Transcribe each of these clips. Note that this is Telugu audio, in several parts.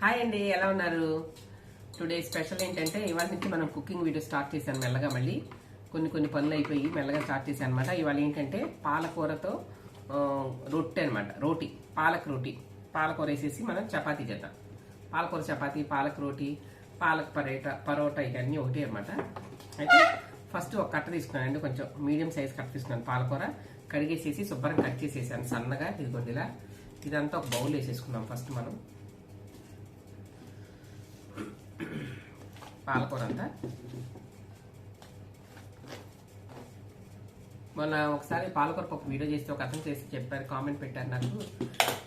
హాయ్ అండి ఎలా ఉన్నారు? టుడే స్పెషల్ ఏంటంటే ఇవాళ నుంచి మనం కుకింగ్ వీడియో స్టార్ట్ చేశాను మెల్లగా మళ్ళీ. కొన్ని కొన్ని పనులు అయిపోయి మెల్లగా స్టార్ట్ చేశాను అనమాట ఇవాళ ఏంటంటే పాలకూరతో రొట్టె అనమాట రోటీ పాలక్ రోటీ. పాలకూర వేసేసి మనం చపాతీ చేద్దాం. పాలకూర చపాతీ పాలక్ రోటీ పాలక్ పరోటా పరోటా ఇవన్నీ ఒకటే అనమాట అయితే ఫస్ట్ ఒక కట్ట తీసుకున్నానండి కొంచెం మీడియం సైజ్ కట్ట తీసుకున్నాను పాలకూర. కడిగేసేసి శుభ్రంగా కట్ చేసేసాను సన్నగా ఇది కొద్దిగా ఇదంతా ఒక బౌల్ వేసేసుకున్నాం ఫస్ట్ మనం. పాలకూర అంతా మొన్న ఒకసారి పాలకూర పప్పు వీడియో చేస్తే ఒక అతను చేసి చెప్పారు కామెంట్ పెట్టారు నాకు.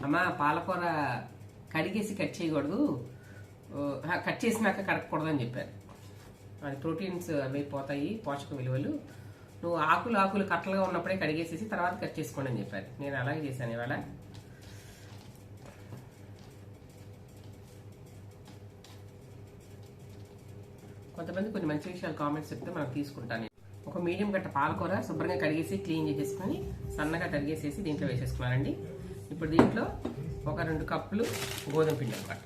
అమ్మ పాలకూర కడిగేసి కట్ చేయకూడదు. కట్ చేసినాక కడగకూడదు అని చెప్పారు. అది ప్రోటీన్స్ అవి పోతాయి పోషక విలువలు. నువ్వు ఆకులు ఆకులు కట్టలుగా ఉన్నప్పుడే కడిగేసేసి తర్వాత కట్ చేసుకోండి అని చెప్పారు. నేను అలాగే చేశాను ఇవాళ. కొంతమంది కొన్ని మంచి విషయాలు కామెంట్స్ చెప్తే మనం తీసుకుంటాను. ఒక మీడియం గట్ట పాలకూర శుభ్రంగా కడిగేసి క్లీన్ చేసేసుకొని సన్నగా తరిగేసేసి దీంట్లో వేసేసుకున్నానండి. ఇప్పుడు దీంట్లో ఒక రెండు కప్పులు గోధుమ పిండి అనమాట.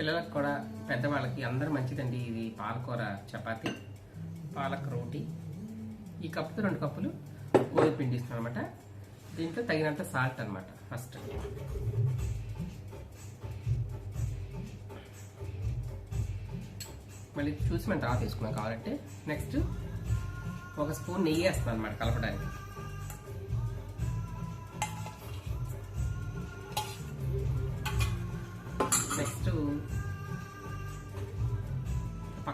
పిల్లలకు కూడా పెద్దవాళ్ళకి అందరూ మంచిదండి. ఇది పాలకూర చపాతి పాలక్ రోటీ. ఈ కప్పుతో రెండు కప్పులు గోధుమ పిండి ఇస్తాను అనమాట దీంట్లో తగినంత సాల్ట్ అనమాట ఫస్ట్. మళ్ళీ చూసి మనం తర్వాత తీసుకున్నాం కావాలంటే. నెక్స్ట్ ఒక స్పూన్ నెయ్యి వేస్తాను అనమాట కలపడానికి.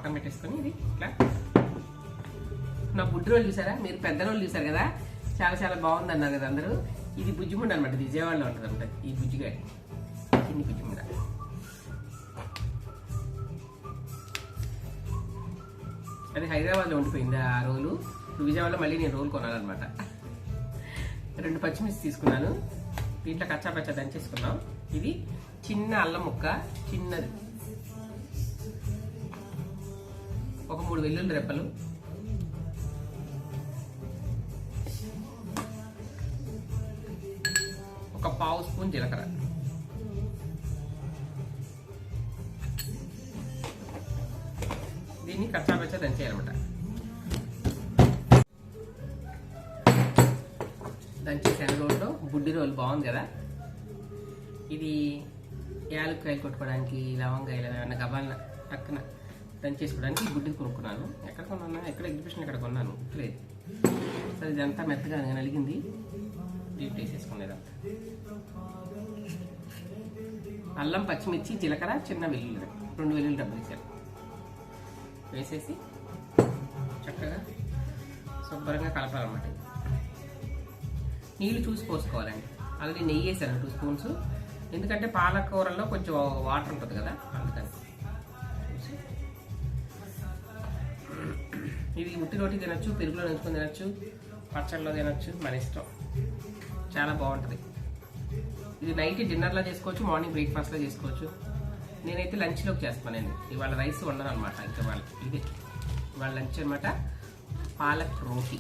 పక్కన పెట్టేసుకొని ఇది ఇట్లా. నా బుడ్డి రోజులు చూసారా? మీరు పెద్ద రోజులు చూసారు కదా? చాలా చాలా బాగుంది అన్నారు కదా అందరూ. ఇది బుజ్జిముండ అనమాట విజయవాడలో ఉంటుంది అనమాట ఈ బుజ్జిగాడి. చిన్ని బుజ్జిముండ. అది హైదరాబాద్లో ఉండిపోయింది ఆ రోలు. విజయవాడలో మళ్ళీ నేను రోలు కొనాలన్నమాట. రెండు పచ్చిమిర్చి తీసుకున్నాను. దీంట్లో కచ్చా పచ్చా దంచేసుకున్నాం. ఇది చిన్న అల్లం ముక్క చిన్నది. ఒక మూడు వెల్లుల్లి రెప్పలు. ఒక పావు స్పూన్ జీలకర్ర. దీన్ని కచ్చాపచ్చ దంచేయాలన్నమాట. దంచేసాను రోడ్లో బుడ్డి రోలు బాగుంది కదా? ఇది యాలక్కాయలు కొట్టుకోవడానికి లవంగా ఇలా ఏమైనా గబాలన టక్కున దాన్ని చేసుకోవడానికి గుడ్డి కొనుక్కున్నాను. ఎక్కడ కొన్నాను? ఎక్కడ ఎగ్జిబిషన్ ఎక్కడ కొన్నాను? లేదు సరే ఇదంతా మెత్తగా నలిగింది. డీప్ వేసేసుకునేదంతా అల్లం పచ్చిమిర్చి జీలకర్ర చిన్న వెల్లుల్లి రెండు వెల్లుల్లి డబ్బులు వేసాను. వేసేసి చక్కగా శుభ్రంగా కలపాలన్నమాట నీళ్ళు చూసి పోసుకోవాలండి. ఆల్రెడీ నెయ్యి వేసాను టూ స్పూన్స్. ఎందుకంటే పాలకూరలో కొంచెం వాటర్ ఉంటుంది కదా అందుకని. ఇది ఉట్టి రోటి తినొచ్చు పెరుగులో నంచుకొని తినొచ్చు పచ్చళ్ళలో తినచ్చు మన ఇష్టం. చాలా బాగుంటుంది. ఇది నైట్ డిన్నర్లో చేసుకోవచ్చు మార్నింగ్ బ్రేక్ఫాస్ట్లో చేసుకోవచ్చు. నేనైతే లంచ్లోకి చేస్తానండి ఇవాళ రైస్ వండను అనమాట ఇంకా వాళ్ళ ఇది. ఇవాళ లంచ్ అనమాట పాలక్ రోటీ.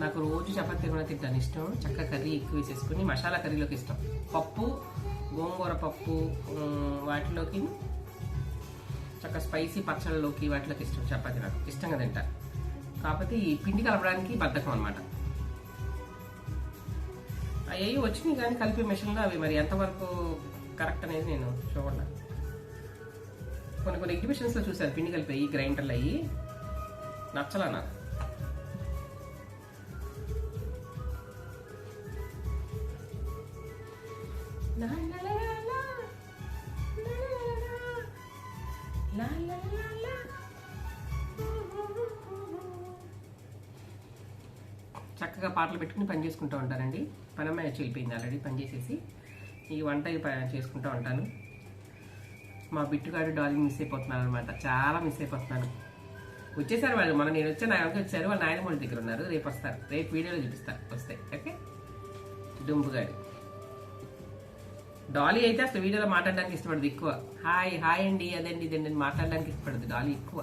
నాకు రోజు చపాతీ కూడా తింటాను. ఇష్టం. చక్క కర్రీ ఎక్కువ వేసేసుకుని మసాలా కర్రీలోకి ఇష్టం. పప్పు గోంగూర పప్పు వాటిలోకి చక్క స్పైసీ పచ్చళ్ళలోకి వాటిలోకి ఇష్టం చపాతీ నాకు. ఇష్టంగా తింటా. కాకపోతే ఈ పిండి కలపడానికి బద్ధకం అనమాట అవి వచ్చినాయి కానీ కలిపే మిషన్లో అవి మరి ఎంతవరకు కరెక్ట్ అనేది నేను చూడాలి. కొన్ని కొన్ని ఎగ్జిబిషన్స్లో చూసాను పిండి కలిపి గ్రైండర్లు అయ్యి. నచ్చలా నాకు. చక్కగా పాటలు పెట్టుకుని పని చేసుకుంటూ ఉంటానండి పనమ్మాయి వచ్చి వెళ్ళిపోయింది ఆల్రెడీ పని చేసేసి ఈ వంట చేసుకుంటూ ఉంటాను మా బిట్టుగాడు డాలింగ్ మిస్ అయిపోతున్నాను అనమాట చాలా మిస్ అయిపోతున్నాను వచ్చేసారు వాళ్ళు మన నేను వచ్చే ఆయన వచ్చారు వాళ్ళ నాయన దగ్గర ఉన్నారు రేపు వస్తారు రేపు వీడియోలో చూపిస్తారు వస్తే ఓకే డుంబుగాడు డాలీ అయితే అసలు వీడియోలో మాట్లాడడానికి ఇష్టపడదు ఎక్కువ. హాయ్ హాయ్ అండి అదండి ఇదండి అని మాట్లాడడానికి ఇష్టపడదు డాలీ ఎక్కువ.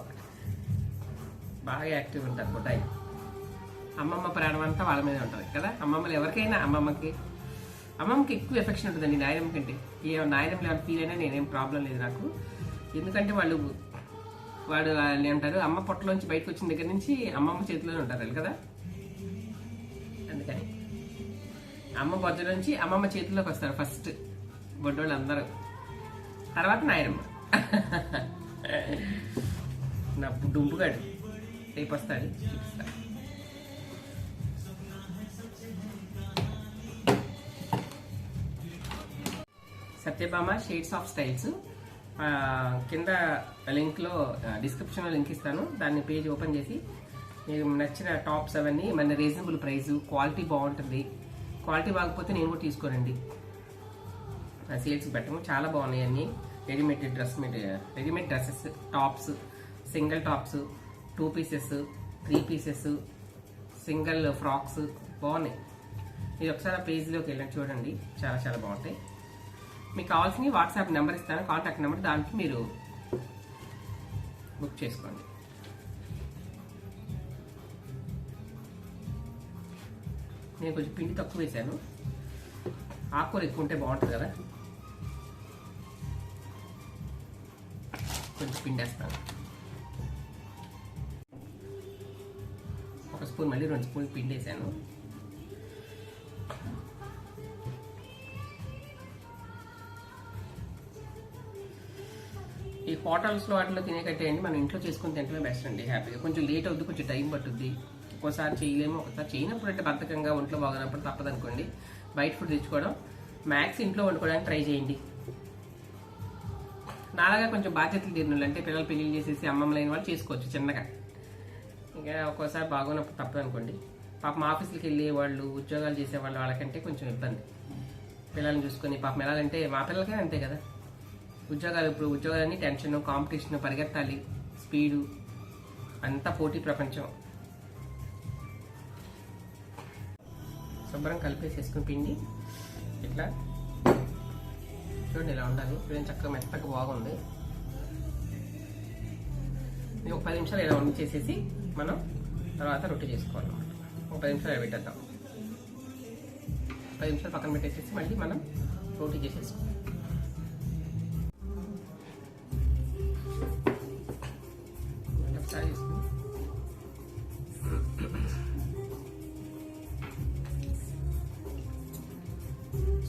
బాగా యాక్టివ్ ఉంటారు కొట్టాయి అమ్మమ్మ ప్రాణం అంతా వాళ్ళ మీద ఉంటుంది కదా? అమ్మమ్మలు ఎవరికైనా అమ్మమ్మకి అమ్మమ్మకి ఎక్కువ ఎఫెక్షన్ ఉంటుందండి నాయనమ్మ కంటే. ఏ నాయనమ్మ ఏమైనా ఫీల్ అయినా నేనేం ప్రాబ్లం లేదు నాకు. ఎందుకంటే వాళ్ళు వాడు వాళ్ళు అంటారు అమ్మ పొట్టలోంచి బయటకు వచ్చిన దగ్గర నుంచి అమ్మమ్మ చేతిలోనే ఉంటారు కదా? అందుకని. అమ్మ బొజ్జ నుంచి అమ్మమ్మ చేతిలోకి వస్తారు ఫస్ట్ బొడ్డోళ్ళు అందరూ తర్వాత నాయనమ్మ. నా డుంపుగాడు రేపు వస్తాడు. సత్యభామ షేడ్స్ ఆఫ్ స్టైల్స్ కింద లింక్లో డిస్క్రిప్షన్లో లింక్ ఇస్తాను. దాన్ని పేజ్ ఓపెన్ చేసి మీకు నచ్చిన టాప్స్ అవన్నీ మన రీజనబుల్ ప్రైస్ క్వాలిటీ బాగుంటుంది. క్వాలిటీ బాగపోతే నేను కూడా తీసుకోనండి. సేల్స్ పెట్టము చాలా బాగున్నాయి అన్ని. Readymade dress readymade dresses tops single tops two pieces three pieces single frocks బాగున్నాయి. మీరు ఒకసారి ఆ పేజ్లోకి వెళ్ళండి చూడండి. చాలా చాలా బాగుంటాయి. మీకు కావాల్సిన వాట్సాప్ నెంబర్ ఇస్తాను. కాంటాక్ట్ నెంబర్ దానికి మీరు బుక్ చేసుకోండి. నేను కొంచెం పిండి తక్కువ వేశాను. ఆకుకూర ఎక్కువ ఉంటే బాగుంటుంది కదా? కొంచెం పిండేస్తాను ఒక స్పూన్ మళ్ళీ రెండు స్పూన్ పిండేసాను ఈ హోటల్స్లో వాటిలో తినే కట్టేయండి మనం ఇంట్లో చేసుకుని తింటమే బెస్ట్ అండి హ్యాపీగా. కొంచెం లేట్ అవుద్ది కొంచెం టైం పట్టుద్ది. ఒక్కోసారి చేయలేము ఒకసారి చేయనప్పుడు అంటే బద్ధకంగా ఒంట్లో బాగున్నప్పుడు తప్పదనుకోండి. బయట ఫుడ్ తెచ్చుకోవడం. మ్యాక్స్ ఇంట్లో వండుకోవడానికి ట్రై చేయండి. నాలాగా కొంచెం బాధ్యతలు తీరిన అంటే పిల్లలు పెళ్ళి చేసేసి అమ్మమ్మ లేని వాళ్ళు చేసుకోవచ్చు చిన్నగా. ఇంకా ఒక్కోసారి బాగున్నప్పుడు తప్పదనుకోండి పాపం ఆఫీసులకి వెళ్ళే వాళ్ళు ఉద్యోగాలు చేసే వాళ్ళు వాళ్ళకంటే కొంచెం ఇబ్బంది. పిల్లల్ని చూసుకొని పాపం ఎలాగంటే మా పిల్లలకే అంతే కదా. ఉద్యోగాలు ఇప్పుడు ఉద్యోగాలన్నీ టెన్షన్ కాంపిటీషన్ పరిగెత్తాలి స్పీడు అంతా పోటీ ప్రపంచం. శుభ్రం కలిపేసేసుకుని పిండి ఇట్లా చూడండి ఇలా ఉండాలి. చూడండి చక్కగా మెత్తగా బాగుంది. ఇది ఒక పది నిమిషాలు ఇలా వండి చేసేసి మనం తర్వాత రొట్టె చేసుకోవాలన్నమాట. ఒక పది నిమిషాలు ఇలా పెట్టేద్దాం. పది నిమిషాలు పక్కన పెట్టేసేసి మళ్ళీ మనం రోటీ చేసేసుకోవాలి. Thank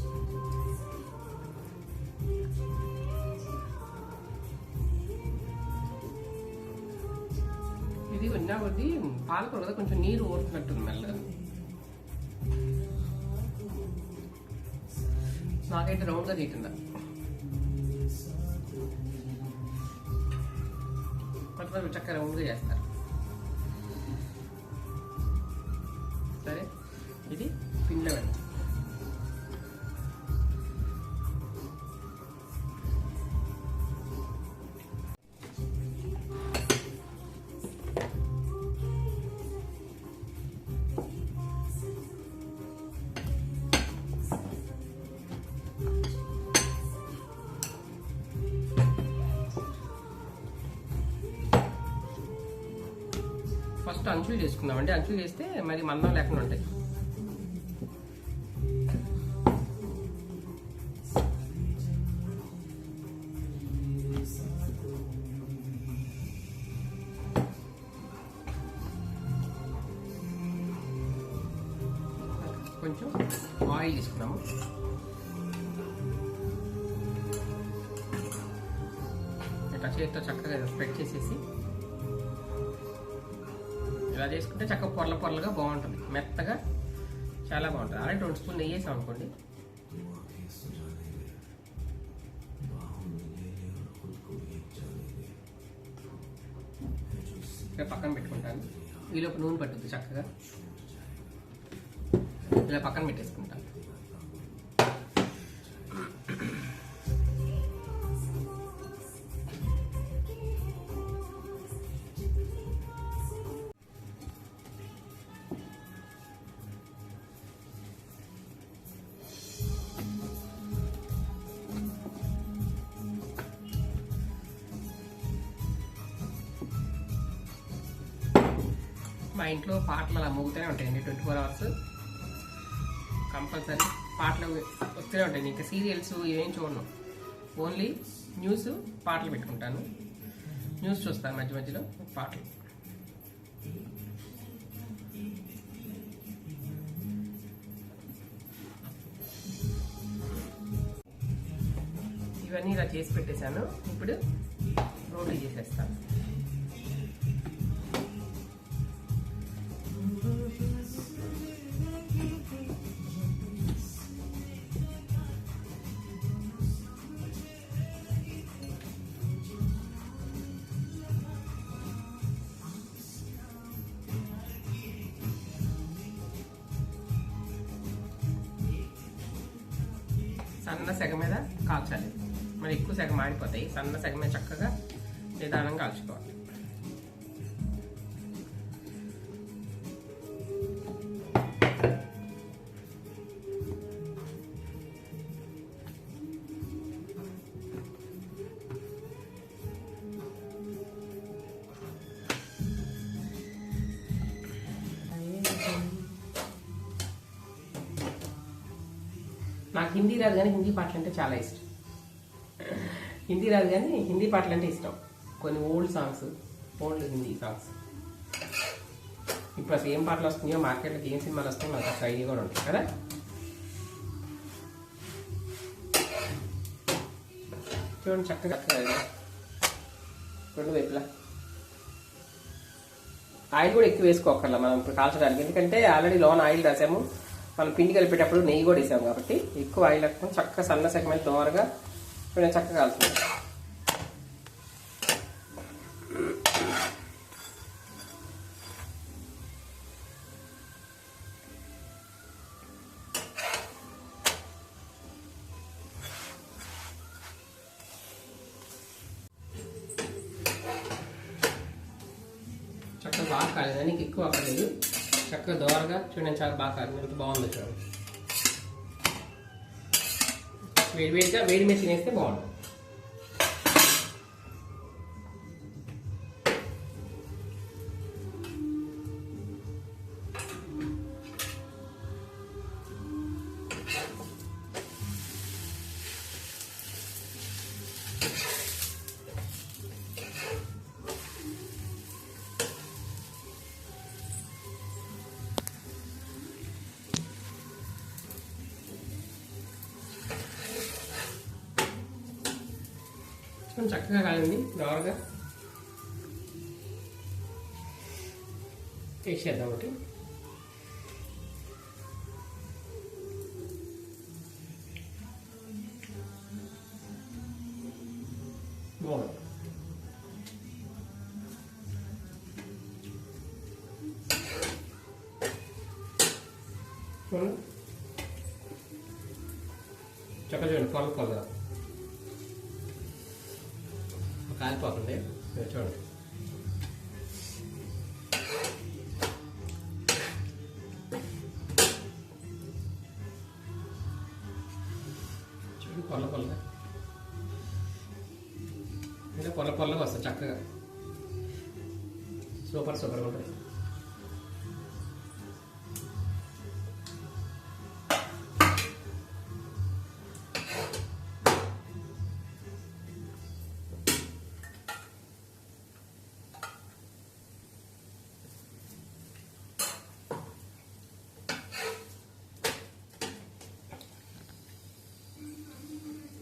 you. ఇది కొద్దీ పాలకూర కదా కొంచెం నీరు ఊరుతున్నట్టుంది మెల్లగా. నాకైతే రౌండ్గా తీయకుండా. కొంతమంది చక్కగా రౌండ్గా చేస్తారు సరే? ఇది పిండిలో ఫస్ట్ అంచులు చేసుకుందామండి. అంచులు చేస్తే మరి మందం లేకుండా ఉంటాయి. కొంచెం ఆయిల్ తీసుకున్నాము ఇట్లా చేతితో చక్కగా స్ప్రెడ్ చేసేసి చేసుకుంటే చక్కగా పొరల పొరలుగా బాగుంటుంది. మెత్తగా చాలా బాగుంటుంది. అలాగే రెండు స్పూన్ నెయ్యి వేసాం అనుకోండి. ఇక్కడ పక్కన పెట్టుకుంటాను. ఈలోపు నూనె పట్టుద్ది చక్కగా. ఇలా పక్కన పెట్టేసుకుంటాను. ఇంట్లో పాటలు అలా మోగుతూనే ఉంటాయండి ట్వంటీ ఫోర్ అవర్స్. కంపల్సరీ పాటలు వస్తూనే ఉంటాయి. ఇంకా సీరియల్స్ ఏం చూడను. ఓన్లీ న్యూస్ పాటలు పెట్టుకుంటాను. న్యూస్ చూస్తాను మధ్య మధ్యలో పాటలు. ఇవన్నీ ఇలా చేసి పెట్టేశాను. ఇప్పుడు రోటీ చేసేస్తాను. సెగ మీద కాల్చాలి. మరి ఎక్కువ సెగ మాడిపోతాయి. సన్న సెగ మీద చక్కగా నిదానంగా కాల్చుకోవాలి. రాదు కానీ హిందీ పాటలు అంటే చాలా ఇష్టం. హిందీ రాదు కానీ హిందీ పాటలు అంటే ఇష్టం. కొన్ని old songs old Hindi songs. ఇప్పుడు అసలు ఏం పాటలు వస్తున్నాయో మార్కెట్లోకి ఏం సినిమాలు వస్తాయో నాకు అసలు ఐడియా కూడా ఉంటుంది కదా? చూడండి చక్కగా. చక్కగా రెండు వైపులా. ఆయిల్ కూడా ఎక్కువ వేసుకోకర్లా మనం ఇప్పుడు కాల్చడానికి. ఎందుకంటే ఆల్రెడీ లోన్ ఆయిల్ రాసాము. మనం పిండి కలిపేటప్పుడు నెయ్యి కూడా వేసాము కాబట్టి ఎక్కువ ఆయిల్ లేకుండా చక్కగా సన్న సెగమెంట్ దోరగా కొంచెం చక్కగా కాల్చుకుంటాం చక్కగా బాగా కాలేదు? నీకు ఎక్కువ అక్కర్లేదు చక్కగా దోరగా చూడండి చాలా బాగా కాదు ఎంత బాగుందో చూడండి. వేడి వేడిగా వేడి మీద తినేస్తే బాగుంటుంది. చక్కగా కాలండి దోరగా వేసేద్దాం ఒకటి. కాలిపోతుంది చూడండి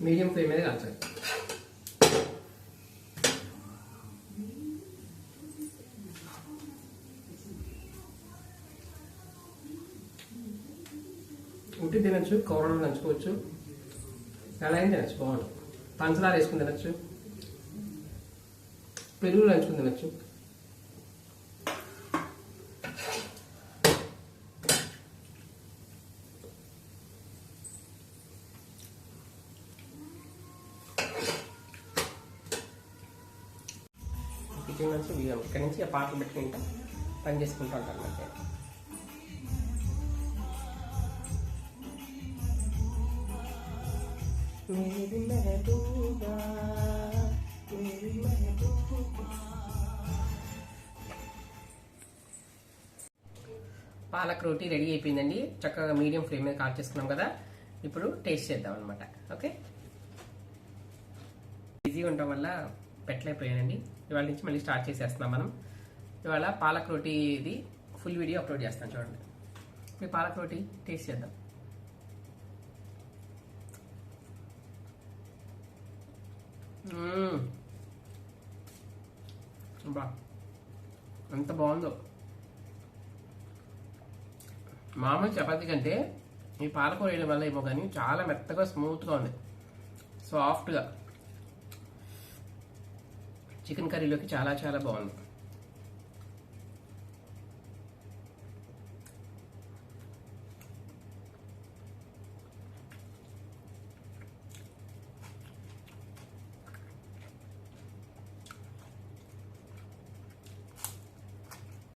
మీడియం ఫ్లేమ్ మీద కాల్చాలి. ఉట్టి తినచ్చు కూరలు నంచుకోవచ్చు ఎలా అయినా తినచ్చు బాగుంటుంది. పంచదార వేసుకుని తినచ్చు. పెరుగులు నంచుకుని తినచ్చు కిచెన్ నుంచి వీడియో ఇక్కడ నుంచి ఆ పాటలు పెట్టుకుంటా పని చేసుకుంటూ ఉంటాను అంటే मेरी महबूबा मेरी महबूबा పాలక్ రోటీ రెడీ అయిపోయిందండి చక్కగా మీడియం ఫ్లేమ్ మీద కాల్ చేసుకున్నాం కదా ఇప్పుడు టేస్ట్ చేద్దాం అనమాట ఓకే ఈజీగా ఉండటం వల్ల పెట్టలేకపోయానండి. ఇవాళ నుంచి మళ్ళీ స్టార్ట్ చేసేస్తున్నాం మనం. ఇవాళ పాలక్ రోటీ ఇది ఫుల్ వీడియో అప్లోడ్ చేస్తాను చూడండి. మీ పాలక్ రోటీ టేస్ట్ చేద్దాం. బా ఎంత బాగుందో. మామూలు చపాతి కంటే ఈ పాలకూర వేయడం వల్ల ఏమో కానీ చాలా మెత్తగా స్మూత్గా ఉంది. సాఫ్ట్గా చికెన్ కర్రీలోకి చాలా చాలా బాగుంది.